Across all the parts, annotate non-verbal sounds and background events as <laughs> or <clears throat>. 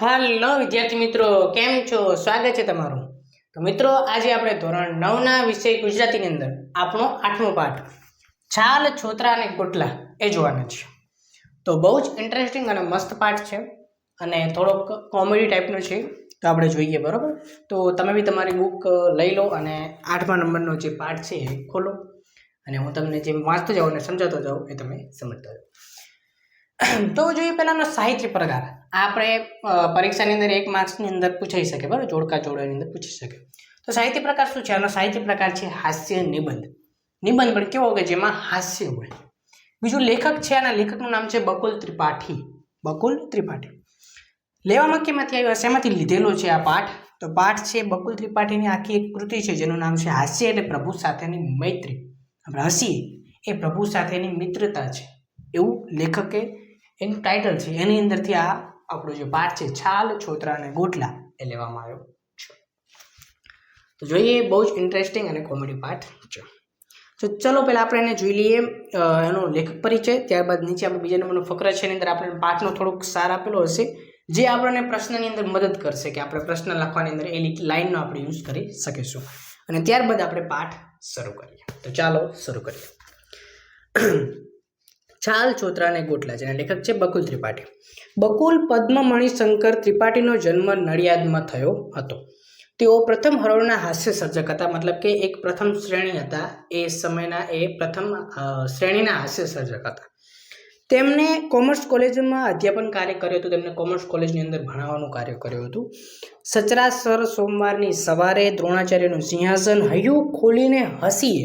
હાલો વિદ્યાર્થી મિત્રો, કેમ છો? સ્વાગત છે તમારું. તો મિત્રો, આજે આપણે ધોરણ નવના વિષય ગુજરાતીની અંદર, આપણો આઠમો પાઠ, છાલ, છોતરા અને ગોટલા એ જોવાના છે. તો બહુ જ ઇન્ટરેસ્ટિંગ અને મસ્ત પાઠ છે અને થોડોક કોમેડી ટાઈપનો છે, તો આપણે જોઈએ, બરાબર? તો તમે બી તમારી બુક લઈ લો અને આઠમા નંબરનો જે પાઠ છે એ ખોલો. અને હું તમને જે વાંચતો જાઉં અને સમજાતો જાઉં એ તમે સમજતા જાઓ. તો જોઈએ પહેલાંનો સાહિત્ય પ્રકાર. આપણે પરીક્ષાની અંદર એક માર્ક્સની અંદર પૂછાઈ શકે, બરાબર? જોડકા જોડવાની અંદર પૂછી શકે. તો સાહિત્ય પ્રકાર શું છે? આનો સાહિત્ય પ્રકાર છે હાસ્ય નિબંધ. નિબંધ પણ કેવો કે જેમાં હાસ્ય હોય. બીજું લેખક છે, આના લેખકનું નામ છે બકુલ ત્રિપાઠી. બકુલ ત્રિપાઠી. લેવામાં કેમાંથી આવ્યો? શેમાંથી લીધેલો છે આ પાઠ? તો પાઠ છે બકુલ ત્રિપાઠીની આખી એક કૃતિ છે, જેનું નામ છે હાસ્ય એટલે પ્રભુ સાથેની મૈત્રી. આપણે હસીએ એ પ્રભુ સાથેની મિત્રતા છે. એવું લેખકે એનું ટાઇટલ છે. એની અંદરથી આ આપણો જે પાઠ છે, છાલ, છોતરા અને ગોટલા એ લેવામાં આવ્યો છે. તો જોઈએ, બહુ જ ઇન્ટરેસ્ટિંગ અને કોમેડી પાઠ છે. તો ચલો, પહેલાં આપણે એને જોઈ લઈએ. એનો લેખક પરિચય, ત્યારબાદ નીચે આપણે બીજા નંબરનો ફકરા છે, એની અંદર આપણે પાઠનો થોડોક સાર આપેલો હશે, જે આપણને પ્રશ્નની અંદર મદદ કરશે કે આપણે પ્રશ્ન લખવાની અંદર એ લાઇનનો આપણે યુઝ કરી શકીશું. અને ત્યારબાદ આપણે પાઠ શરૂ કરીએ. તો ચાલો, શરૂ કરીએ. છાલ ચોતરાને ગોટલા જેના લેખક છે બકુલ ત્રિપાઠી. બકુલ પદ્મમણિ શંકર ત્રિપાઠીનો જન્મ નડિયાદમાં થયો હતો. તેઓ પ્રથમ હરોળના હાસ્ય સર્જક હતા, મતલબ કે એક પ્રથમ શ્રેણી હતા. એ સમયના એ પ્રથમ શ્રેણીના હાસ્ય સર્જક હતા. તેમણે કોમર્સ કોલેજમાં અધ્યાપન કાર્ય કર્યું હતું. તેમણે કોમર્સ કોલેજની અંદર ભણાવવાનું કાર્ય કર્યું હતું. સચરાસર સોમવારની સવારે દ્રોણાચાર્યનું સિંહાસન હૈયું ખોલીને હસીએ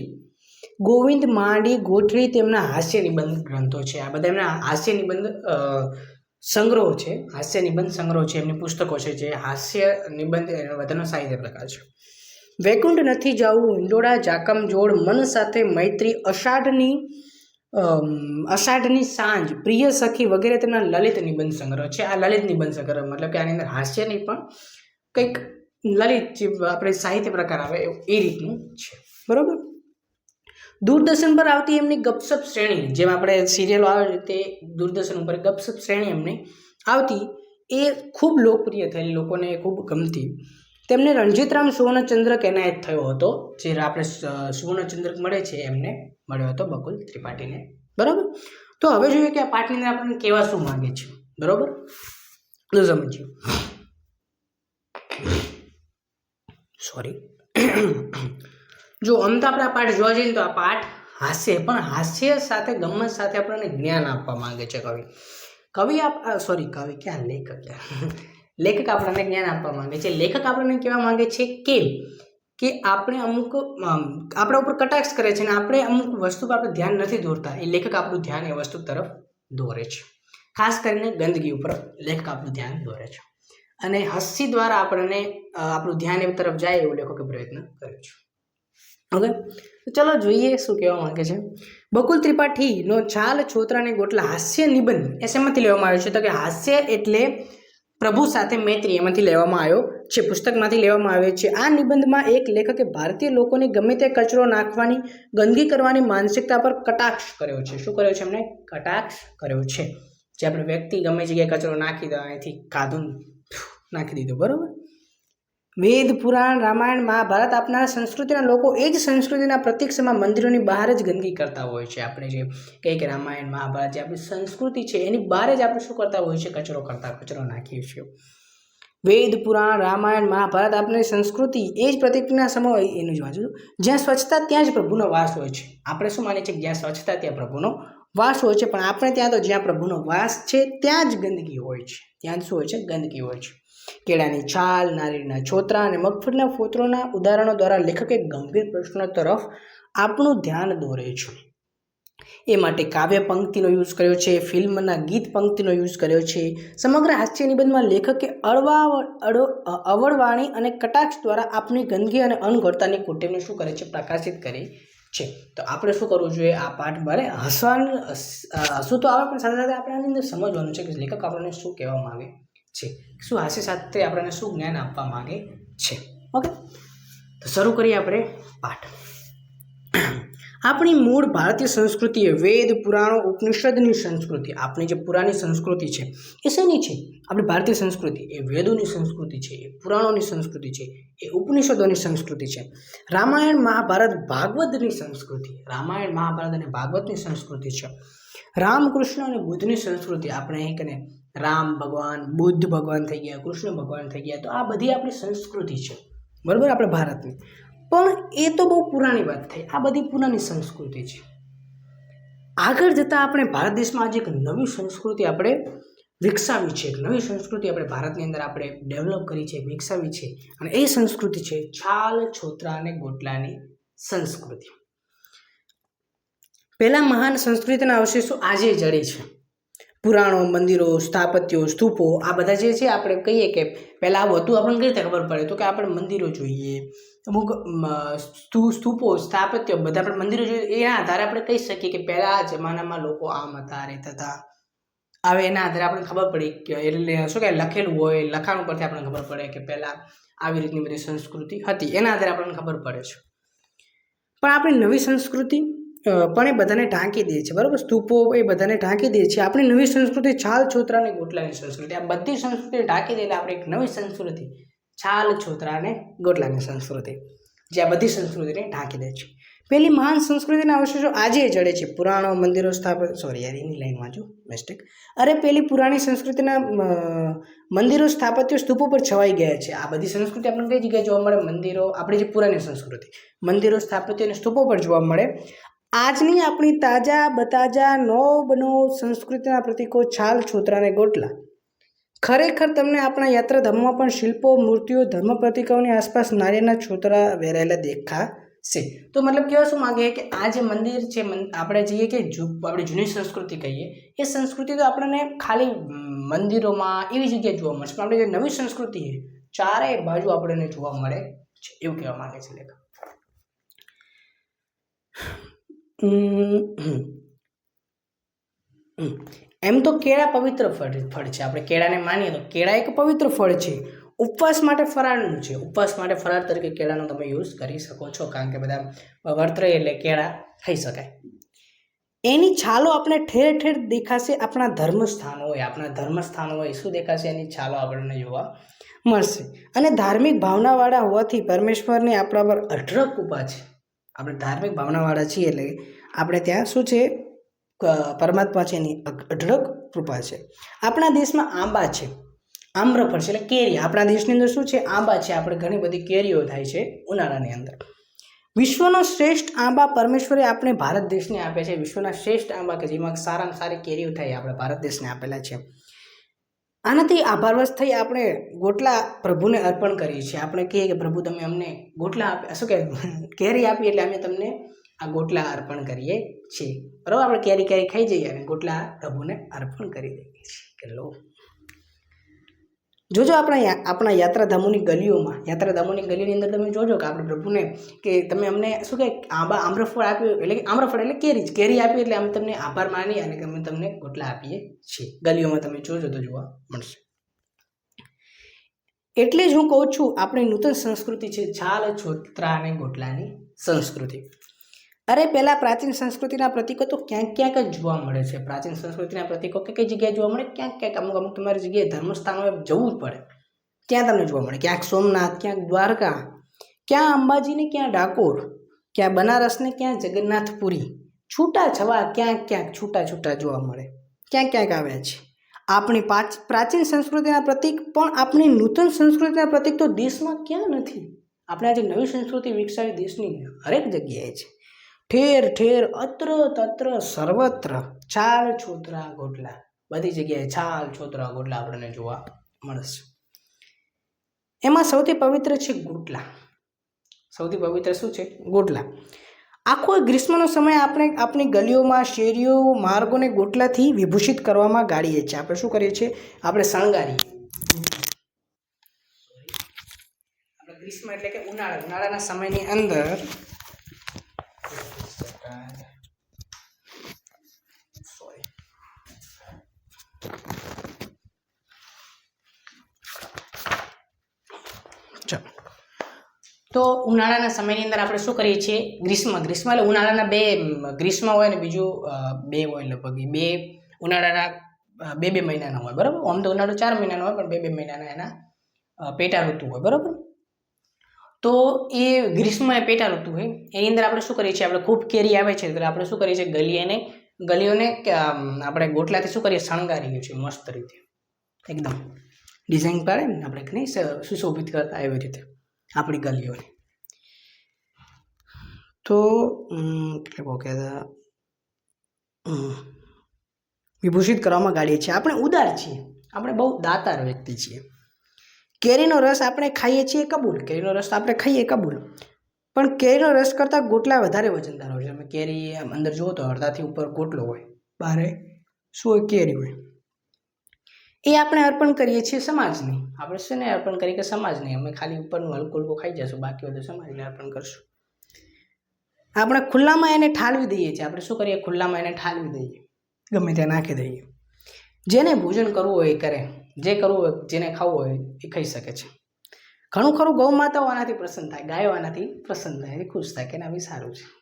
ગોવિંદ માંડી ગોઠવી તેમના હાસ્ય નિબંધ ગ્રંથો છે. આ બધા એમના હાસ્ય નિબંધ સંગ્રહો છે. હાસ્ય નિબંધ સંગ્રહો છે. એમની પુસ્તકો છે જે હાસ્ય નિબંધ બધાનો સાહિત્ય પ્રકાર છે. વૈકુંઠ નથી જવું, હિંડોળા, જાકમ, જોડ, મન સાથે મૈત્રી, અષાઢની અષાઢની સાંજ, પ્રિય સખી વગેરે તેમના લલિત નિબંધ સંગ્રહ છે. આ લલિત નિબંધ સંગ્રહ મતલબ કે આની અંદર હાસ્યની પણ કંઈક લલિત જે આપણે સાહિત્ય પ્રકાર આવે એ રીતનું છે. બરોબર? દૂરદર્શન પર આવતી એમની ગપસપ શ્રેણી, જેમ આપણે સિરિયલો આવે તે દૂરદર્શન ઉપર ગપસપ શ્રેણી એમની આવતી, એ ખૂબ લોકપ્રિય થયેલી, લોકોને ખૂબ ગમતી. તેમને રણજીતરામ સુવર્ણચંદ્રક એનાયત થયો હતો, જે આપણે સુવર્ણચંદ્રક મળે છે, એમને મળ્યો હતો બકુલ ત્રિપાઠીને. બરાબર? તો હવે જોઈએ કે આ પાઠની આપણને કેવા શું માંગે છે. બરાબર? તો સમજીએ. સોરી જો આમ તો આપણે આ પાઠ જોવા જઈએ તો આ પાઠ હાસ્ય પણ હાસ્ય સાથે, ગમત સાથે આપણને જ્ઞાન આપવા માંગે છે કવિ. કવિ આપ સોરી કવિ ક્યાં લેખક ક્યાં લેખક આપણને જ્ઞાન આપવા માંગે છે. લેખક આપણને કહેવા માંગે છે કે કે આપણે અમુક આપણા ઉપર કટાક્ષ કરે છે અને આપણે અમુક વસ્તુ પર આપણે ધ્યાન નથી દોરતા. એ લેખક આપણું ધ્યાન એ વસ્તુ તરફ દોરે છે. ખાસ કરીને ગંદકી ઉપર લેખક આપણું ધ્યાન દોરે છે. અને હાસ્ય દ્વારા આપણને આપણું ધ્યાન એ તરફ જાય એવું લેખકે પ્રયત્ન કર્યો છે. ઓકે? તો ચલો જોઈએ શું કહેવા માંગે છે. બકુલ ત્રિપાઠીનો છાલ છોતરા અને ગોટલા હાસ્ય નિબંધ એ શેમાંથી લેવામાં આવ્યો છે. તો કે હાસ્ય એટલે પ્રભુ સાથે મૈત્રી એમાંથી લેવામાં આવ્યો છે. પુસ્તકમાંથી લેવામાં આવ્યો છે. આ નિબંધમાં એક લેખકે ભારતીય લોકોને ગમે તે કચરો નાખવાની, ગંદકી કરવાની માનસિકતા પર કટાક્ષ કર્યો છે. શું કર્યો છે એમણે? કટાક્ષ કર્યો છે. જે આપણે વ્યક્તિ ગમે જગ્યાએ કચરો નાખી દો, અહીંથી કાઢું નાખી દીધો. બરાબર? વેદ પુરાણ, રામાયણ, મહાભારત આપનારા સંસ્કૃતિના લોકો એ જ સંસ્કૃતિના પ્રતિક્ષમાં મંદિરોની બહાર જ ગંદકી કરતા હોય છે. આપણે જે કંઈક રામાયણ, મહાભારત જે આપણી સંસ્કૃતિ છે એની બહાર જ આપણે શું કરતા હોય છે કચરો કરતા, કચરો નાખીએ છીએ. વેદ, પુરાણ, રામાયણ, મહાભારત આપણી સંસ્કૃતિ એ જ પ્રતિજ્ઞા સમય એનું જ વાંચું જ્યાં સ્વચ્છતા ત્યાં જ પ્રભુનો વાસ હોય છે. આપણે શું માનીએ છીએ કે જ્યાં સ્વચ્છતા ત્યાં પ્રભુનો વાસ હોય છે? પણ આપણે ત્યાં તો જ્યાં પ્રભુનો વાસ છે, ત્યાં જ ગંદકી હોય છે. ત્યાં જ શું હોય છે? ગંદકી હોય છે. કેળાની છાલ, નારિયેળના છોતરા અને મગફળીના ફોતરોના ઉદાહરણો દ્વારા લેખકે ગંભીર પ્રશ્નો તરફ આપણું ધ્યાન દોરે છે. એ માટે કાવ્ય પંક્તિનો યુઝ કર્યો છે, ફિલ્મના ગીત પંક્તિનો યુઝ કર્યો છે. સમગ્ર હાસ્ય નિબંધમાં લેખકે અળવા અવળવાણી અને કટાક્ષ દ્વારા આપણી ગંદકી અને અનગળતાની કુટેવને શું કરે છે પ્રકાશિત કરી છે. તો આપણે શું કરવું જોઈએ? આ પાઠ ભલે હસવાનું, હસ- હસવું તો આવે? પણ સાથે સાથે આપણે આની અંદર સમજવાનું છે કે લેખક આપણને શું કહેવા માંગે. છે. શું હાસ્ય સાથે આપણને શું જ્ઞાન આપવા માગે છે? ઓકે તો શરૂ કરીએ આપણે પાઠ. આપણી મૂળ ભારતીય સંસ્કૃતિ એ વેદ, પુરાણો, ઉપનિષદની સંસ્કૃતિ, આપણી જે પુરાણી સંસ્કૃતિ છે, એ શેની છે? આપણી ભારતીય સંસ્કૃતિ એ વેદોની સંસ્કૃતિ છે, એ પુરાણોની સંસ્કૃતિ છે, એ ઉપનિષદોની સંસ્કૃતિ છે. રામાયણ, મહાભારત, ભાગવતની સંસ્કૃતિ, રામાયણ, મહાભારત અને ભાગવતની સંસ્કૃતિ છે. રામકૃષ્ણ અને બુદ્ધની સંસ્કૃતિ, આપણે અહીં કને રામ ભગવાન, બુદ્ધ ભગવાન થઈ ગયા, કૃષ્ણ ભગવાન થઈ ગયા, તો આ બધી આપણી સંસ્કૃતિ છે. બરાબર? આપણે ભારતની. પણ એ તો બહુ પુરાણી વાત થઈ. આ બધી પુરાણી સંસ્કૃતિ છે. આગળ જતાં આપણે ભારત દેશમાં આજે એક નવી સંસ્કૃતિ આપણે વિકસાવી છે. એક નવી સંસ્કૃતિ આપણે ભારતની અંદર આપણે ડેવલપ કરી છે, વિકસાવી છે. અને એ સંસ્કૃતિ છે છાલ, છોતરા અને ગોટલાની સંસ્કૃતિ. પહેલાં મહાન સંસ્કૃતિના અવશેષો આજે જડે છે. પુરાણો, મંદિરો, સ્થાપત્યો, સ્તૂપો, આ બધા જે છે આપણે કહીએ કે પહેલાં આવું હતું. આપણને કઈ રીતે ખબર પડે? તો કે આપણે મંદિરો જોઈએ, અમુક સ્તુ- સ્તૂપો, સ્થાપત્યો, બધા આપણે મંદિરો જોઈએ. એના આધારે આપણે કહી શકીએ કે પહેલાં જમાનામાં લોકો આમ હતા, રહેતા હતા. હવે એના આધારે આપણને ખબર પડી કે એટલે શું કહેવાય? લખેલું હોય, લખાણ ઉપરથી આપણને ખબર પડે કે પહેલાં આવી રીતની બધી સંસ્કૃતિ હતી. એના આધારે આપણને ખબર પડે છે. પણ આપણી નવી સંસ્કૃતિ પણ એ બધાને ઢાંકી દે છે, બરાબર? સ્તૂપો એ બધાને ઢાંકી દે છે. આપણી નવી સંસ્કૃતિ છાલ છોતરા અને ગોટલાની સંસ્કૃતિ. આ બધી સંસ્કૃતિ ઢાંકી દે એટલે આપણે એક નવી સંસ્કૃતિ, છાલ છોતરા અને ગોટલાની સંસ્કૃતિ, જે આ બધી સંસ્કૃતિને ઢાંકી દે છે. પહેલી મહાન સંસ્કૃતિના અવશેષો આજે જડે છે. પુરાણો, મંદિરો સ્થાપન સોરી યાર, એની લાઈન વાંચો મિસ્ટેક અરે, પેલી પુરાણી સંસ્કૃતિના મંદિરો સ્થાપત્યો સ્તૂપો પર છવાઈ ગયા છે. આ બધી સંસ્કૃતિ આપણને કઈ જગ્યાએ જોવા મળે? મંદિરો, આપણી જે પુરાણી સંસ્કૃતિ. મંદિરો, સ્થાપત્યો અને સ્તૂપો પર જોવા મળે. આજની આપણી તાજા બતાજા નો બનો સંસ્કૃતિના પ્રતીકો છાલ છોતરા અને ગોટલા. ખરેખર તમને આપણા યાત્રાધામોમાં પણ શિલ્પો, મૂર્તિઓ, ધર્મ પ્રતિકોની આસપાસ નારિયેળના છોતરા વેરાયેલા દેખાશે. તો મતલબ કહેવા શું માગે કે આ જે મંદિર છે આપણે જઈએ કે આપણે જૂની સંસ્કૃતિ કહીએ, એ સંસ્કૃતિ તો આપણને ખાલી મંદિરોમાં એવી જગ્યાએ જોવા મળશે, પણ આપણે જે નવી સંસ્કૃતિ છે, ચારેય બાજુ આપણને જોવા મળે છે, એવું કહેવા માંગે છે લેખક હમ, હમ. હમ. <coughs> એમ તો કેળા પવિત્ર ફળ ફળ છે. આપણે કેળાને માનીએ તો કેળા એક પવિત્ર ફળ છે. ઉપવાસ માટે ફરાળનું છે. ઉપવાસ માટે ફરાળ તરીકે કેળાનો તમે યુઝ કરી શકો છો. કારણ કે બધા વર્તરે એટલે કેળા ખાઈ શકાય. એની છાલો આપણે ઠેર ઠેર દેખાશે આપણા ધર્મસ્થાન હોય. આપણા ધર્મસ્થાન હોય. શું દેખાશે? એની છાલો આપણને જોવા મળશે. અને ધાર્મિક ભાવનાવાળા હોવાથી પરમેશ્વરની આપણા પર અઢળક ઉપા છે. આપણે ધાર્મિક ભાવનાવાળા છીએ એટલે આપણે ત્યાં શું છે? પરમાત્મા છે એની અઢળક કૃપા છે. આપણા દેશમાં આંબા છે. આમ્રફળ છે, એટલે કેરી. આપણા દેશની અંદર શું છે? આંબા છે. આપણે ઘણી બધી કેરીઓ થાય છે ઉનાળાની અંદર. વિશ્વનો શ્રેષ્ઠ આંબા પરમેશ્વરે આપણે ભારત દેશને આપે છે. વિશ્વના શ્રેષ્ઠ આંબા કે જેમાં સારામાં સારી કેરીઓ થાય આપણે ભારત દેશને આપેલા છે. આનાથી આભારવશ થઈ આપણે ગોટલા પ્રભુને અર્પણ કરીએ છીએ. આપણે કહીએ કે પ્રભુ તમે અમને ગોટલા આપે શું કે? કેરી આપી એટલે અમે તમને આ ગોટલા અર્પણ કરીએ છીએ. બરાબર? આપણે કેરી કેરી ખાઈ જઈએ અને ગોટલા પ્રભુને અર્પણ કરી દઈએ છીએ. કે લો. જોજો આપણા આપણા યાત્રાધામોની ગલીઓમાં, યાત્રાધામોની ગલીની અંદર તમે જોજો કે આપણે પ્રભુને કે તમે અમને શું કહે, આંબા, આમ્રફળ આપ્યું, એટલે કે આમ્રફળ એટલે કેરી કેરી આપી એટલે અમે તમને આભાર માની અને અમે તમને ગોટલા આપીએ છીએ. ગલીઓમાં તમે જોજો તો જોવા મળશે. એટલે જ હું કહું છું, આપણી નૂતન સંસ્કૃતિ છે, છાલ, છોતરા અને ગોટલાની સંસ્કૃતિ. અરે પહેલાં પ્રાચીન સંસ્કૃતિના પ્રતીકો તો ક્યાંક ક્યાંક જ જોવા મળે છે. પ્રાચીન સંસ્કૃતિના પ્રતીકો કઈ કઈ જગ્યાએ જોવા મળે, ક્યાંક ક્યાંક અમુક અમુક તમારી જગ્યાએ ધર્મસ્થાનોએ જવું જ પડે. ત્યાં તમને જોવા મળે. ક્યાંક સોમનાથ, ક્યાંક દ્વારકા, ક્યાં અંબાજીને ક્યાં ડાકોર, ક્યાં બનારસને ક્યાં જગન્નાથપુરી. છૂટા છવા ક્યાંક ક્યાંક છૂટા છૂટા જોવા મળે. ક્યાંક ક્યાંક આવ્યા છે. આપણી પ્રાચીન સંસ્કૃતિના પ્રતીક પણ આપણી નૂતન સંસ્કૃતિના પ્રતીક તો દેશમાં ક્યાં નથી? આપણે આજે નવી સંસ્કૃતિ વિકસાવી દેશની હરેક જગ્યાએ છે. ઠેર ઠેર અત્ર તત્ર સર્વત્ર છાલ છોતરા ગોટલા. બધી જગ્યાએ છાલ છોતરા ગોટલા આપણને જોવા મળશે. એમાં સૌથી પવિત્ર છે ગોટલા. સૌથી પવિત્ર શું છે? ગોટલા. આખો ગ્રીષ્મનો સમય આપણે આપણી ગલીઓમાં, શેરીઓ, માર્ગોને ગોટલાથી વિભૂષિત કરવામાં ગાળીએ છીએ. આપણે શું કરીએ છીએ? આપણે શણગારીએ. ગ્રીષ્મ એટલે કે ઉનાળા. ઉનાળાના સમયની અંદર તો ઉનાળાના સમયની અંદર આપણે શું કરીએ છીએ? ગ્રીષ્મ ગ્રીષ્મ એટલે ઉનાળાના બે ગ્રીષ્મ હોય ને બીજું બે હોય લગભગ. બે ઉનાળાના બે બે મહિનાના હોય, બરાબર? આમ તો ઉનાળો ચાર મહિનાનો હોય, પણ બે બે મહિનાના એના પેટા ઋતુ હોય, બરાબર? તો એ ગ્રીષ્મ એ પેટા ઋતુ હોય. એની અંદર આપણે શું કરીએ છીએ? આપણે ખૂબ કેરી આવે છે, એટલે આપણે શું કરીએ છીએ? ગલીએને ગલીઓને આપણે ગોટલાથી શું કરીએ? શણગારીએ છીએ મસ્ત રીતે. એકદમ. ડિઝાઇન પાડે આપણે નહીં? સુશોભિત કરતા, એવી રીતે. આપણી ગલીઓને. તો કેટલે પહોંચ્યા હતા વિભૂષિત કરવામાં ગાડીએ છીએ. આપણે ઉદાર છીએ. આપણે બહુ દાતાર વ્યક્તિ છીએ. કેરીનો રસ આપણે ખાઈએ છીએ કબૂલ. કેરીનો રસ આપણે ખાઈએ કબૂલ. પણ કેરીનો રસ કરતાં ગોટલા વધારે વજનદાર હોય છે. તમે કેરી અંદર જુઓ તો અડધાથી ઉપર ગોટલો હોય. બારે હોય કેરી હોય. એ આપણે અર્પણ કરીએ છીએ સમાજને. આપણે શું ને અર્પણ કરીએ કે સમાજને. અમે ખાલી ઉપરનું હલકું હલકું ખાઈ જશું, બાકી બધું સમાજને અર્પણ કરશું. આપણે ખુલ્લામાં એને ઠાલવી દઈએ છીએ. આપણે શું કરીએ? ખુલ્લામાં એને ઠાલવી દઈએ. ગમે ત્યાં નાખી દઈએ. જેને ભોજન કરવું હોય એ કરે. જે કરવું હોય, જેને ખાવું હોય એ ખાઈ શકે છે. ઘણું ખરું, ગૌ માતાઓ આનાથી પ્રસન્ન થાય, ગાયો આનાથી પ્રસન્ન થાય, એ ખુશ થાય કે ના બી સારું છે.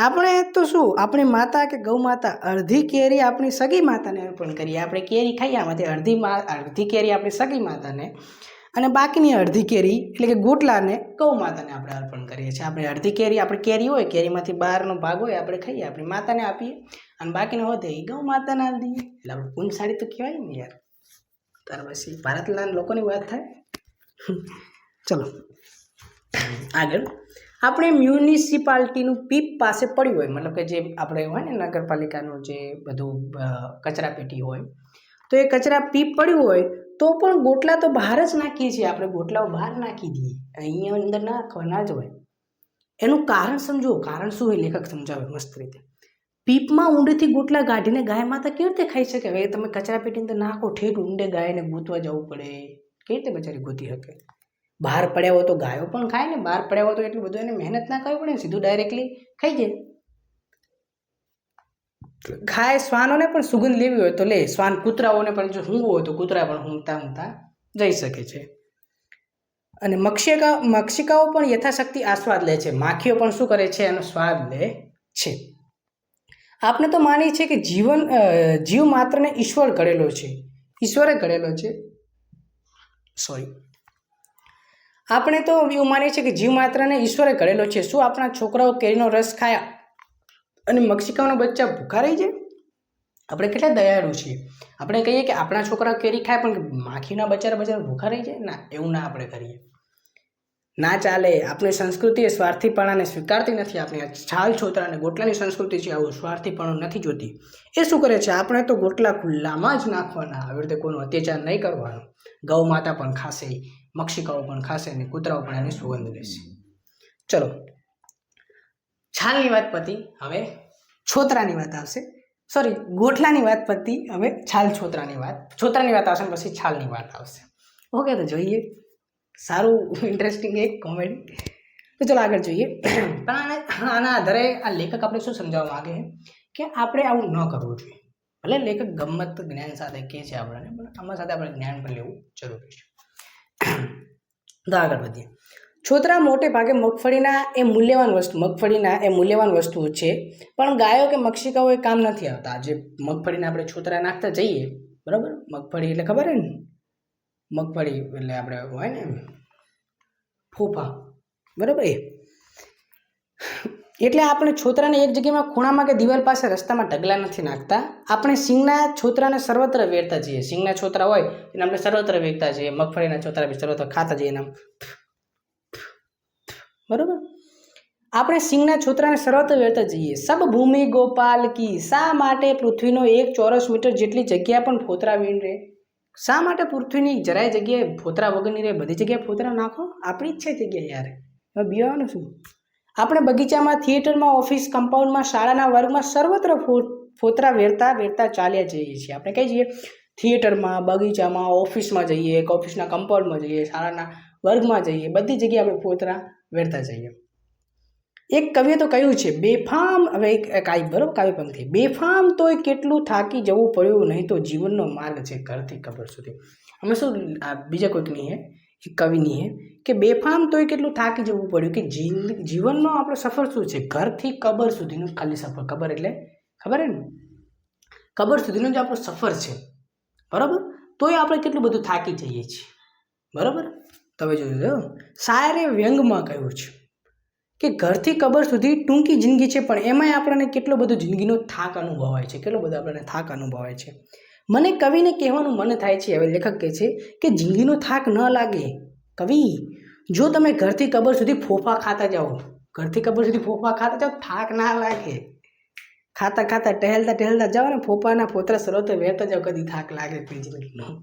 આપણે તો શું, આપણી માતા કે ગૌ માતા, અડધી કેરી આપણી સગી માતાને અર્પણ કરીએ. આપણે કેરી ખાઈએ, આમાંથી અડધી મા, અડધી કેરી આપણી સગી માતાને અને બાકીની અડધી કેરી, એટલે કે ગોટલાને ગૌ માતાને આપણે અર્પણ કરીએ છીએ. આપણે અડધી કેરી, આપણે કેરી હોય, કેરીમાંથી બહારનો ભાગ હોય, આપણે ખાઈએ, આપણી માતાને આપીએ અને બાકીનો વધે એ ગૌ માતાને આપી દઈએ. એટલે આપણે પુણ્યશાળી તો કહેવાય ને યાર. ત્યાર પછી ભારતના લોકોની વાત થાય. ચલો. આગળ. આપણે મ્યુનિસિપાલિટીનું પીપ પાસે પડ્યું હોય, મતલબ કે જે આપણે હોય ને નગરપાલિકાનું જે બધું કચરા પેટી હોય, તો એ કચરા પીપ પડ્યું હોય, તો પણ ગોટલા તો બહાર જ નાખીએ છીએ આપણે, ગોટલાઓ બહાર નાખી દઈએ, અહીંયા અંદર નાખવાના જ હોય. એનું કારણ સમજો, કારણ શું હોય લેખક સમજાવે મસ્ત રીતે. પીપમાં ઊંડેથી ગોટલા કાઢીને ગાય માતા કેવી રીતે ખાઈ શકે? હવે તમે કચરા પેટી અંદર નાખો, ઠેઠ ઊંડે ગાયને ગૂંથવા જવું પડે. કેવી રીતે બચારી ગોતી શકે? બહાર પડ્યા હોય તો ગાયો પણ ખાય ને, બહાર પડ્યા હોય તો એટલું બધું એને મહેનત ના કરવી પડે સીધું ડાયરેક્ટલી ખાઈ જાય. ખાય શ્વાનોને પણ સુગંધ લેવી હોય તો લે. શ્વાન કૂતરાઓને પણ જો હું હોય તો કૂતરા પણ ઊંઘતા ઊંઘતા જઈ શકે છે. અને મક્ષિકા, મક્ષિકાઓ પણ યથાશક્તિ આસ્વાદ લે છે. માખીઓ પણ શું કરે છે? એનો સ્વાદ લે છે. આપણે તો માનીએ છીએ કે જીવન જીવ માત્રને ઈશ્વર ઘડેલો છે. ઈશ્વરે ઘડેલો છે. સોરી આપણે તો એવું માનીએ છીએ કે જીવ માત્રને ઈશ્વરે ઘડેલો છે. શું આપણા છોકરાઓ કેરીનો રસ ખાયા? અને મક્ષિકાઓના બચ્ચા ભૂખા રહી જાય? આપણે કેટલા દયાળુ છીએ. આપણે કહીએ કે આપણા છોકરાઓ કેરી ખાય પણ માખીના બચારા બચારા ભૂખા રહી જાય? ના, એવું ના આપણે કરીએ. ના ચાલે આપણી સંસ્કૃતિ એ સ્વાર્થીપણાને સ્વીકારતી નથી. આપણી છાલ છોતરા અને ગોટલાની સંસ્કૃતિ છે, આવું સ્વાર્થીપણું નથી જોતી. એ શું કરે છે? આપણે તો ગોટલા ખુલ્લામાં જ નાખવાના. આવી રીતે કોઈનો અત્યાચાર નહીં કરવાનો. ગૌ માતા પણ ખાશે. મક્ષિકાઓ પણ ખાશે અને કૂતરાઓ પણ એની સુગંધ લેશે. ચલો. છાલની વાત પતી હવે છોતરાની વાત આવશે. સોરી ગોઠલાની વાત પતી હવે છાલ છોતરાની વાત. છોતરાની વાત આવશે પછી છાલની વાત આવશે. ઓકે તો જોઈએ. સારું ઇન્ટરેસ્ટિંગ એક કોમેડી તો ચલો આગળ જોઈએ. <clears throat> પણ આને આના આધારે આ લેખક આપણે શું સમજાવવા માગે છે? કે આપણે આવું ન કરવું જોઈએ. ભલે લેખક ગમત જ્ઞાન સાથે કહે છે આપણને પણ આમાં સાથે આપણે જ્ઞાન પણ લેવું જરૂરી છે. તો આગળ વધીએ. છોતરા મોટે ભાગે મગફળીના એ મૂલ્યવાન વસ્તુ, મગફળીના એ મૂલ્યવાન વસ્તુઓ છે. પણ ગાયો કે મક્ષિકાઓ એ કામ નથી આવતા. જે મગફળીના આપણે છોતરા નાખતા જઈએ, બરાબર? મગફળી એટલે ખબર હે ને? મગફળી એટલે આપણે હોય ને ફૂફા, બરાબર એ? એટલે આપણે છોતરાને એક જગ્યામાં ખૂણામાં કે દિવાલ પાસે રસ્તામાં ઢગલા નથી નાખતા. આપણે સિંગના છોતરાને સર્વત્ર વેરતા જઈએ. સિંગના છોતરા હોય એને આપણે સર્વત્ર વેરતા જઈએ. મગફળીના છોતરા બી સર્વત્ર ખાતા જઈએ એના બરોબર? આપણે સિંગના છોતરાને સર્વત્ર વેરતા જઈએ. સબ ભૂમિ ગોપાલ કી, શા માટે પૃથ્વીનો એક ચોરસ મીટર જેટલી જગ્યા પણ ફોતરા વીણ રહે? શા માટે પૃથ્વીની જરાય જગ્યાએ ફોતરા વગરની રહે? બધી જગ્યાએ ફોતરા નાખો? આપણી જ છે જગ્યા યાર. હવે બીવાનું શું? આપણે બગીચામાં, થિયેટરમાં, ઓફિસ કમ્પાઉન્ડમાં, શાળાના વર્ગમાં સર્વત્ર ફોતરા વેરતા વેરતા ચાલ્યા જઈએ છીએ. આપણે કહીએ જઈએ, થિયેટરમાં, બગીચામાં, ઓફિસમાં જઈએ ઓફિસના કમ્પાઉન્ડમાં જઈએ, શાળાના વર્ગમાં જઈએ, બધી જગ્યાએ આપણે ફોતરા વેરતા જઈએ. એક કવિએ તો કહ્યું છે, બેફામ હવે એક આવી, બરોબર, કાવ્ય પંક્તિ. બેફામ તોય કેટલું થાકી જવું પડ્યું નહીં તો જીવનનો માર્ગ છે. ઘરથી કબર સુધી. અમે શું બીજા કોઈક નહીં હે? કવિની હે, કે બેફામ તોય કેટલું થાકી જવું પડ્યું કે જિંદગી જીવનનો આપણો સફર શું છે? ઘરથી કબર સુધીનો ખાલી સફર કબર એટલે? ખબર હે ને? કબર સુધીનો જે આપણો સફર છે. બરાબર? તોય આપણે કેટલું બધું થાકી જઈએ છીએ. બરાબર? તમે જોજો શાયરે વ્યંગમાં કહ્યું છે કે ઘરથી કબર સુધી ટૂંકી જિંદગી છે, પણ એમાંય આપણને કેટલો બધો જિંદગીનો થાક અનુભવાય છે. કેટલો બધો આપણને થાક અનુભવાય છે. મને કવિને કહેવાનું મન થાય છે, હવે લેખક કહે છે કે જિંદગીનો થાક ન લાગે. કવિ, જો તમે ઘરથી કબર સુધી ફોફા ખાતા જાઓ, ઘરથી કબર સુધી ફોફા ખાતા જાઓ, થાક ના લાગે. ખાતા ખાતા ટહેલતા ટહેલતા જાઓ ને ફોફાના ફોતરા સરોતે વહેતા જાઓ, કદી થાક લાગે જિંદગીનો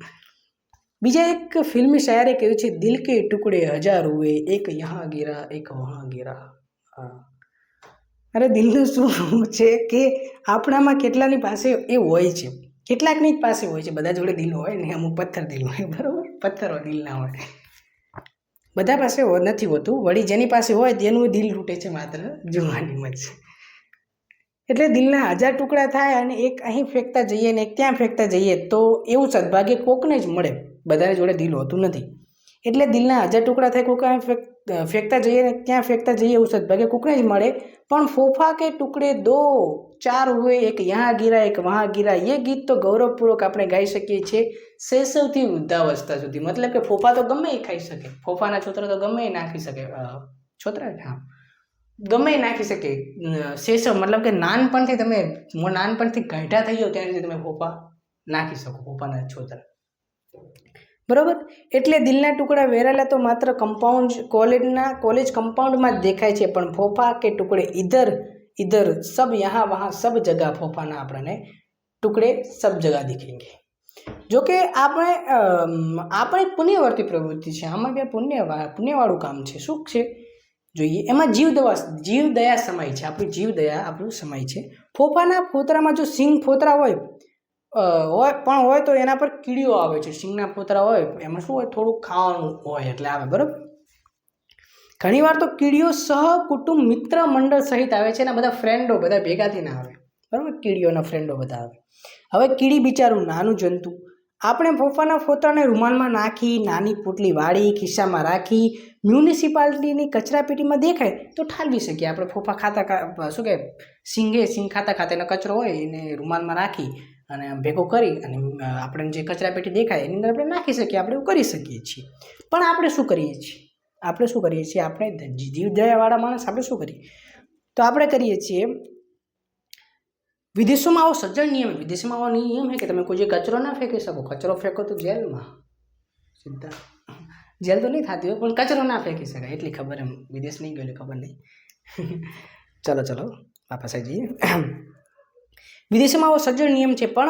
બીજા એક ફિલ્મી શાયરે કહ્યું છે, દિલ કે ટુકડે હજાર હુએ એક યહાં ગીરા, એક વહાં ગીરા. હા. અરે દિલનું શું છે કે આપણામાં કેટલાની પાસે એ હોય છે. કેટલાકની જ પાસે હોય છે. બધા જોડે દિલ હોય ને અમુક પથ્થર દિલ હોય. <laughs> બરાબર? પથ્થરો દિલ ના હોય. બધા પાસે નથી હોતું. વળી જેની પાસે હોય તેનું દિલ તૂટે છે માત્ર જોવાની મજ. એટલે દિલના હજાર ટુકડા થાય અને એક અહીં ફેંકતા જઈએ ને એક ત્યાં ફેંકતા જઈએ તો એવું સદભાગ્ય કોકને જ મળે. બધાને જોડે દિલ હોતું નથી. એટલે દિલના હજાર ટુકડા થાય કોક અહીં ફેંક ફેંકતા જઈએ ને ક્યાં ફેંકતા જઈએ એવું સદભાગ્ય કુકને જ મળે, પણ ફોફા કે ટુકડે દો. ચાર હોય, એક યહાં ગીરા, એક વહાં ગીરા. એ ગીત તો ગૌરવપૂર્વક આપણે ગાઈ શકીએ છીએ શૈશવથી વૃદ્ધાવસ્થા સુધી. મતલબ કે ફોફા તો ગમે એ ખાઈ શકે. ફોફાના છોતરા તો ગમે એ નાખી શકે. છોતરા હા. ગમે એ નાખી શકે. શૈશવ મતલબ કે નાનપણથી તમે નાનપણથી ઘાટા થઈ જાઓ ત્યાં સુધી તમે ફોફા નાખી શકો, ફોફાના છોતરા. બરોબર? એટલે દિલના ટુકડા વેરાયેલા તો માત્ર કમ્પાઉન્ડ કોલેજના કોલેજ કમ્પાઉન્ડમાં જ દેખાય છે, પણ ફોફા કે ટુકડે ઇધર ઇધર સબ યહાં વહાં સબ જગા ફોફાના આપણને ટુકડે સબ જગા દિખેંગે જો કે આપણે આપણે પુણ્યવર્તી પ્રવૃત્તિ છે. આમાં કે પુણ્ય પુણ્યવાળું કામ છે. શું છે? જોઈએ. એમાં જીવ દવા, જીવ દયા સમય છે. આપણી જીવ દયા આપણું સમય છે. ફોફાના ફોતરામાં જો સિંગ ફોતરા હોય હોય, પણ હોય તો એના પર કીડીઓ આવે છે સિંગના ફોતરા હોય, એમાં શું હોય, થોડુંક ખાવાનું હોય એટલે આવે, બરાબર? ઘણીવાર તો કીડીઓ સહ કુટુંબ મિત્ર મંડળ સહિત આવે છે અને બધા ફ્રેન્ડો બધા ભેગાથી ના આવે, બરાબર? કીડીઓના ફ્રેન્ડો બધા આવે. હવે કીડી બિચારું નાનું જંતુ, આપણે ફોફાના ફોતરાને રૂમાલમાં નાખી, નાની પોટલી વાળી, ખિસ્સામાં રાખી, મ્યુનિસિપાલિટીની કચરાપેટીમાં દેખાય તો ઠાલવી શકીએ. આપણે ફોફા ખાતા શું કે, સિંગે સિંગ ખાતા ખાતા એનો કચરો હોય એને રૂમાલમાં રાખી અને ભેગો કરી અને આપણે જે કચરાપેટી દેખાય, એની અંદર આપણે નાખી શકીએ, આપણે એવું કરી શકીએ છીએ. પણ આપણે શું કરીએ છીએ? આપણે શું કરીએ છીએ? આપણે જીવદયાવાળા માણસ, આપણે શું કરીએ? તો આપણે કરીએ છીએ, વિદેશોમાં આવો સજ્જન નિયમ, વિદેશમાં આવો નિયમ છે કે તમે કોઈ જે કચરો ના ફેંકી શકો. કચરો ફેંકો તો જેલમાં. સીધા. જેલ તો નહીં થતી હોય, પણ કચરો ના ફેંકી શકાય. એટલી ખબર એમ, વિદેશ નહીં ગયેલી ખબર નહીં. <laughs> ચલો ચલો, વાપસ આવી જઈએ. વિદેશમાં આવો સજ્જન નિયમ છે, પણ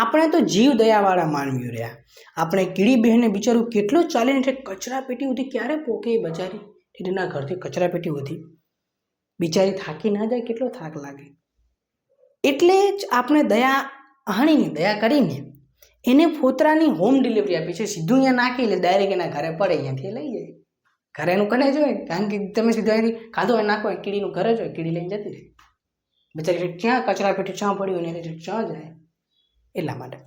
આપણે તો જીવ દયાવાળા માનવીઓ રહ્યા. આપણે કીડી બહેને બિચારું કેટલો ચાલીને છે કચરા પેટી સુધી ક્યારે પોકે એ બચારી? ઘરથી કચરા પેટી સુધી બિચારી થાકી ના જાય કેટલો થાક લાગે. એટલે જ આપણે દયા હાણીને દયા કરીને એને ફોતરાની હોમ ડિલિવરી આપી છે. સીધું અહીંયા નાખી એટલે ડાયરેક્ટ એના ઘરે પડે, અહીંયાથી લઈ જાય. ઘરે એનું કને જ હોય, કારણ કે તમે સીધું અહીંથી ખાધો હોય, નાખો, કીડીનું ઘરે જ હોય, કીડી લઈને જતી રહે. બિચારી ક્યાં કચરા પેટી ચાં પડ્યું અને ચા જાય? એટલા માટે.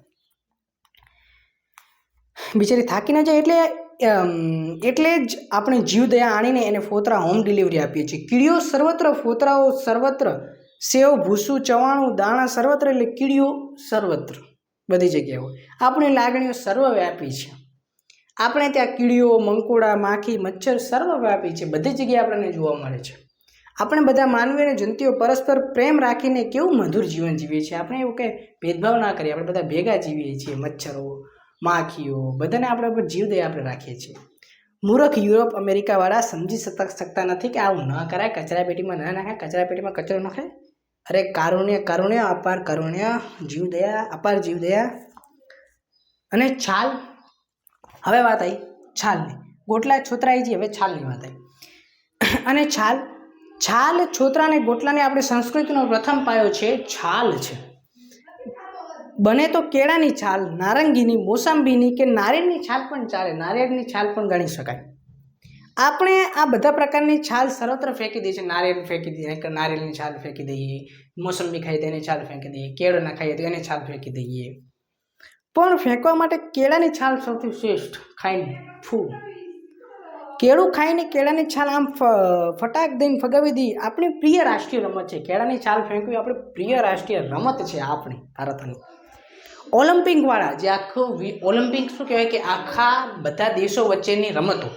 બિચારી થાકી ના જાય એટલે એટલે જ આપણે જીવદયા આણીને એને ફોતરા હોમ ડિલિવરી આપીએ છીએ. કીડીઓ સર્વત્ર, ફોતરાઓ સર્વત્ર, સેવ, ભૂસું, ચવાણું, દાણા સર્વત્ર એટલે કીડીઓ સર્વત્ર. બધી જગ્યાએ હોય. આપણી લાગણીઓ સર્વવ્યાપી છે. આપણે ત્યાં કીડીઓ, મંકોડા, માખી, મચ્છર સર્વવ્યાપી છે. બધી જગ્યાએ આપણને જોવા મળે છે. આપણે બધા માનવી અને જંતુઓ પરસ્પર પ્રેમ રાખીને કેવું મધુર જીવન જીવીએ છીએ? આપણે એવું કે ભેદભાવ ના કરીએ. આપણે બધા ભેગા જીવીએ છીએ, મચ્છરો, માખીઓ, બધાને આપણે ઉપર જીવદયા આપણે રાખીએ છીએ. મૂર્ખ યુરોપ અમેરિકાવાળા સમજી શકતા નથી કે આવું ન કરાય કચરાપેટીમાં ન નાખાય, કચરા પેટીમાં કચરો નાખાય અરે કારુણ્ય કારુણ્ય, અપાર કારુણ્ય, જીવદયા, અપાર જીવદયા. અને છાલ? હવે વાત આવી છાલની. ગોટલા છોતરાઈ છે, હવે છાલની વાત આવી અને છાલ છાલ છોતરા અને ગોટલાને આપણી સંસ્કૃતિનો પ્રથમ પાયો છે છાલ છે. બને તો કેળાની છાલ, નારંગીની, મોસંબીની કે નારિયેળની છાલ પણ ચાલે. નારિયેળની છાલ પણ ગણી શકાય. આપણે આ બધા પ્રકારની છાલ સર્વત્ર ફેંકી દઈએ છીએ. નારિયેળ ફેંકી દઈએ નારિયેળની છાલ ફેંકી દઈએ. મોસંબી ખાઈએ તો એની છાલ ફેંકી દઈએ. કેળા ના ખાઈએ તો એને છાલ ફેંકી દઈએ. પણ ફેંકવા માટે કેળાની છાલ સૌથી શ્રેષ્ઠ. ખાઈને ફૂ. કેળું ખાઈને કેળાની છાલ આમ ફટાક દઈને ફગાવી દી. આપણી પ્રિય રાષ્ટ્રીય રમત છે. કેળાની છાલ ફેંકવી આપણી પ્રિય રાષ્ટ્રીય રમત છે આપણી ભારતની. ઓલિમ્પિકવાળા જે આખું ઓલિમ્પિક શું કહેવાય કે આખા બધા દેશો વચ્ચેની રમતો.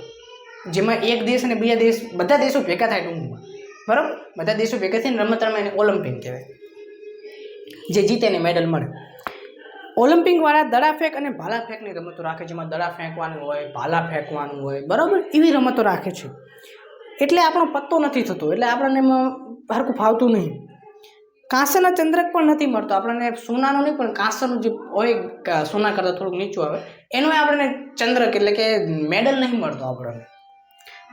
જેમાં એક દેશ અને બીજા દેશ, બધા દેશો ભેગા થાય ટૂંકમાં. બરાબર? બધા દેશો ભેગા થઈને રમત રમે એને ઓલિમ્પિક કહેવાય. જે જીતે એને મેડલ મળે. ઓલિમ્પિકવાળા દડા ફેંક અને ભાલા ફેંકની રમતો રાખે, જેમાં દડા ફેંકવાનું હોય, ભાલા ફેંકવાનું હોય, બરાબર? એવી રમતો રાખે છે. એટલે આપણો પત્તો નથી થતો, એટલે આપણને એમાં હરખું ફાવતું નહીં. કાંસાના ચંદ્રક પણ નથી મળતો, આપણને સોનાનો નહીં, પણ કાંસાનું જે હોય સોના કરતાં થોડુંક નીચું આવે, એનો આપણને ચંદ્રક એટલે કે મેડલ નહીં મળતો આપણને.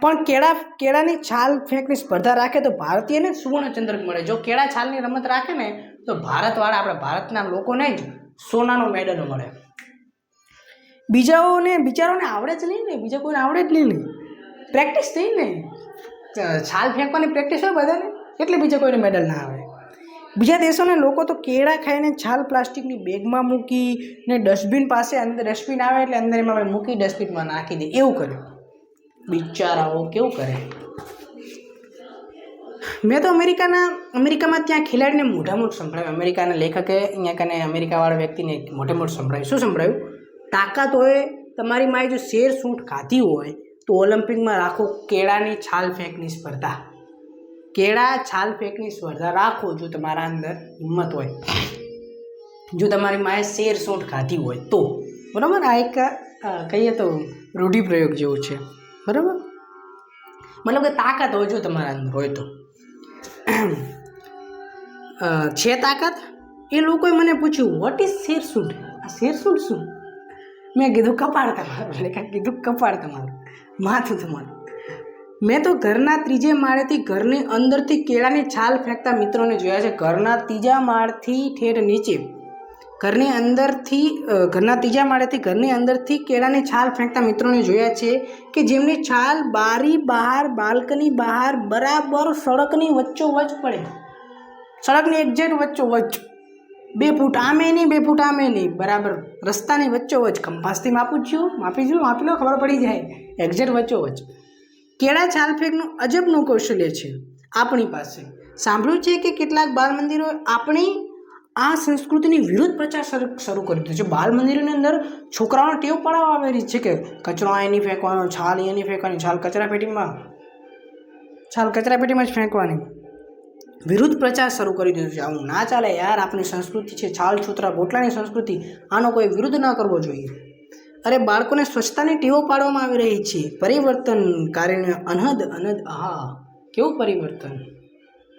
પણ કેળા, કેળાની છાલ ફેંકની સ્પર્ધા રાખે તો ભારતીયને સુવર્ણ ચંદ્રક મળે. જો કેળા છાલની રમત રાખે ને તો ભારતવાળા આપણા ભારતના લોકોને જ સોનાનો મેડલ મળે. બીજાઓને, બિચારોને આવડે જ નહીં ને, બીજા કોઈને આવડે જ નહીં પ્રેક્ટિસ થઈ ને. છાલ ફેંકવાની પ્રેક્ટિસ હોય બધાને, એટલે બીજા કોઈને મેડલ ના આવે. બીજા દેશોના લોકો તો કેળા ખાઈને છાલ પ્લાસ્ટિકની બેગમાં મૂકી ને ડસ્ટબિન પાસે અંદર ડસ્ટબિન આવે એટલે અંદર એમાં મૂકી ડસ્ટબિનમાં નાખી દે. એવું કરે. બિચારાઓ કેવું કરે? મેં તો અમેરિકાના, અમેરિકામાં ત્યાં ખેલાડીને મોઢા મોઢ સંભળાવ્યું. અમેરિકાના લેખકે અહીંયા કને અમેરિકાવાળા વ્યક્તિને મોઢે મોઢ સંભળાવ્યું. શું સંભળાવ્યું તાકાત હોય, તમારી માએ જો શેર સૂંઠ ખાધી હોય, તો ઓલિમ્પિકમાં રાખો કેળાની છાલ ફેંકની સ્પર્ધા. કેળા, છાલ ફેંકની સ્પર્ધા રાખો જો તમારા અંદર હિંમત હોય. જો તમારી માએ શેર સૂંઠ ખાધી હોય તો. બરાબર? આ એક કહીએ તો રૂઢિપ્રયોગ જેવું છે. બરાબર? મતલબ કે તાકાત હોય જો તમારા અંદર હોય તો. છે તાકાત? એ લોકોએ મને પૂછ્યું વોટ ઇઝ શેરસૂટ આ શેરસૂટ શું? મેં કીધું, કપાળ તમારું. એટલે કાંઈ કીધું કપાળ તમારું. માથું તમારું. મેં તો ઘરના ત્રીજે માળેથી ઘરની અંદરથી કેળાની છાલ ફેંકતા મિત્રોને જોયા છે. ઘરના ત્રીજા માળથી ઠેઠ નીચે. ઘરની અંદરથી ઘરના ત્રીજા માળેથી ઘરની અંદરથી કેળાની છાલ ફેંકતા મિત્રોને જોયા છે કે જેમની છાલ બારી બહાર, બાલ્કની બહાર, બરાબર સડકની વચ્ચોવચ પડે. સડકની એક્ઝેક્ટ વચ્ચોવચ બે ફૂટ આમે નહીં, બે ફૂટ આમે નહીં. બરાબર. રસ્તાની વચ્ચોવચ કંપાસથી માપું છું. માપી જુઓ માપી લો ખબર પડી જાય. એક્ઝેક્ટ વચ્ચોવચ કેળા છાલ ફેંકનું અજબનું કૌશલ્ય છે આપણી પાસે. સાંભળ્યું છે કે કેટલાક બાલ મંદિરો આપણી આ સંસ્કૃતિની વિરુદ્ધ પ્રચાર શરૂ કરી દીધો છે. બાલ મંદિરની અંદર છોકરાઓને ટેવ પડાવવા આવેલી છે કે કચરો એની ફેંકવાનો, છાલ એની ફેંકવાની, છાલ કચરા પેટીમાં, છાલ કચરા પેટીમાં જ ફેંકવાની. વિરુદ્ધ પ્રચાર શરૂ કરી દીધો છે. આવું ના ચાલે યાર, આપણી સંસ્કૃતિ છે. છાલ, છૂતરા, ગોટલાની સંસ્કૃતિ, આનો કોઈ વિરુદ્ધ ના કરવો જોઈએ. અરે, બાળકોને સ્વચ્છતાની ટેવો પાડવામાં આવી રહી છે. પરિવર્તન કાર્યને અનહદ અનહદ, આહા, કેવું પરિવર્તન?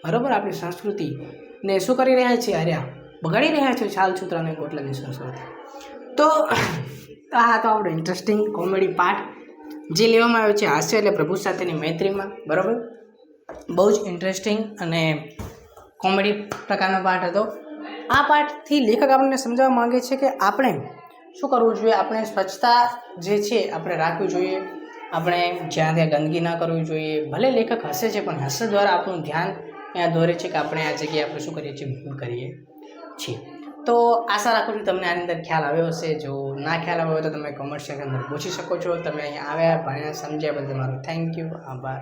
બરાબર, આપણી સંસ્કૃતિ ને શું કરી રહ્યા છે? આર્યા બગાડી રહ્યા છે છાલ છૂતરાને ગોટલાની સંસ્કૃતિ તો આ તો આપણો ઇન્ટરેસ્ટિંગ કોમેડી પાર્ટ જે લેવામાં આવ્યો છે હાસ્ય એટલે પ્રભુ સાથેની મૈત્રીમાં, બરાબર? બહુ જ ઇન્ટરેસ્ટિંગ અને કોમેડી પ્રકારનો પાઠ હતો. આ પાઠથી લેખક આપણને સમજાવવા માગે છે કે આપણે શું કરવું જોઈએ? આપણે સ્વચ્છતા જે છે, આપણે રાખવી જોઈએ. આપણે જ્યાં ત્યાં ગંદકી ન કરવી જોઈએ. ભલે લેખક હસે છે, પણ હસ દ્વારા આપણું ધ્યાન ત્યાં દોરે છે કે આપણે આ જગ્યાએ આપણે શું કરીએ છીએ? ભૂલ કરીએ. છીએ તો આશા રાખું છું તમને આની અંદર ખ્યાલ આવ્યો હશે. જો ના ખ્યાલ આવ્યો હોય તો તમે કોમેન્ટ સેક્શન અંદર પૂછી શકો છો. તમે અહીંયા આવ્યા, ભણ્યા, સમજ્યા બદલ મારું થેન્ક યુ આભાર.